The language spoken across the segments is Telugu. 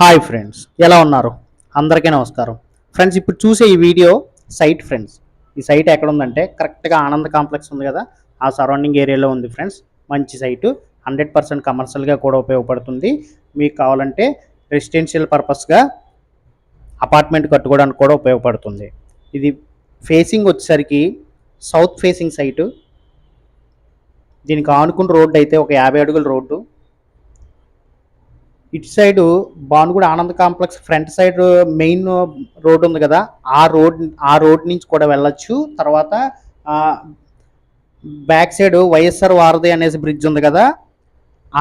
హాయ్ ఫ్రెండ్స్ ఎలా ఉన్నారు? అందరికీ నమస్కారం. ఫ్రెండ్స్ ఇప్పుడు చూసే ఈ వీడియో సైట్ ఫ్రెండ్స్. ఈ సైట్ ఎక్కడ ఉందంటే కరెక్ట్గా ఆనంద్ కాంప్లెక్స్ ఉంది కదా ఆ సరౌండింగ్ ఏరియాలో ఉంది ఫ్రెండ్స్. మంచి సైటు హండ్రెడ్ పర్సెంట్ కమర్షియల్గా కూడా ఉపయోగపడుతుంది. మీకు కావాలంటే రెసిడెన్షియల్ పర్పస్గా అపార్ట్మెంట్ కట్టుకోవడానికి కూడా ఉపయోగపడుతుంది. ఇది ఫేసింగ్ వచ్చేసరికి సౌత్ ఫేసింగ్ సైటు. దీనికి ఆనుకున్న రోడ్డు అయితే ఒక యాభై అడుగుల రోడ్డు. ఇటు side Bhanuguda Anand complex front side main road ఉంది కదా ఆ రోడ్ ఆ రోడ్ నుంచి కూడా వెళ్ళొచ్చు. తర్వాత బ్యాక్ సైడ్ వైఎస్ఆర్ వారధి అనేసి బ్రిడ్జ్ ఉంది కదా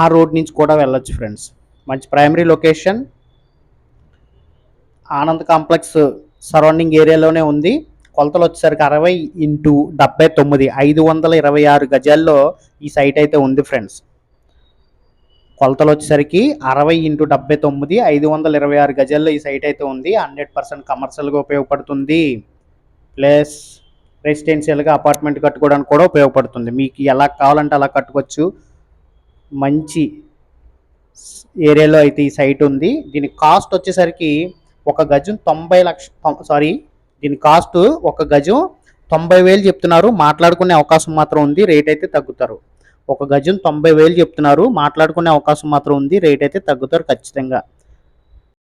ఆ రోడ్ నుంచి కూడా వెళ్ళొచ్చు ఫ్రెండ్స్. మంచి primary location. Anand complex surrounding ఏరియాలోనే ఉంది. కొలతలు వచ్చేసరికి అరవై ఇంటూ డెబ్బై తొమ్మిది ఐదు వందల ఇరవై ఆరు గజాల్లో ఈ సైట్ అయితే ఉంది ఫ్రెండ్స్. కొలతలు వచ్చేసరికి అరవై ఇంటూ డెబ్బై తొమ్మిది ఐదు వందల ఇరవై ఆరు గజాల్లో ఈ సైట్ అయితే ఉంది. హండ్రెడ్ పర్సెంట్ కమర్షియల్గా ఉపయోగపడుతుంది. ప్లస్ రెసిడెన్షియల్గా అపార్ట్మెంట్ కట్టుకోవడానికి కూడా ఉపయోగపడుతుంది. మీకు ఎలా కావాలంటే అలా కట్టుకోవచ్చు. మంచి ఏరియాలో అయితే ఈ సైట్ ఉంది. దీని కాస్ట్ వచ్చేసరికి ఒక గజం తొంభై లక్ష సారీ దీని కాస్ట్ ఒక గజం తొంభై వేలు చెప్తున్నారు. మాట్లాడుకునే అవకాశం మాత్రం ఉంది. రేట్ అయితే తగ్గుతారు. ఒక గజం తొంభై వేలు చెప్తున్నారు. మాట్లాడుకునే అవకాశం మాత్రం ఉంది. రేట్ అయితే తగ్గుతారు ఖచ్చితంగా.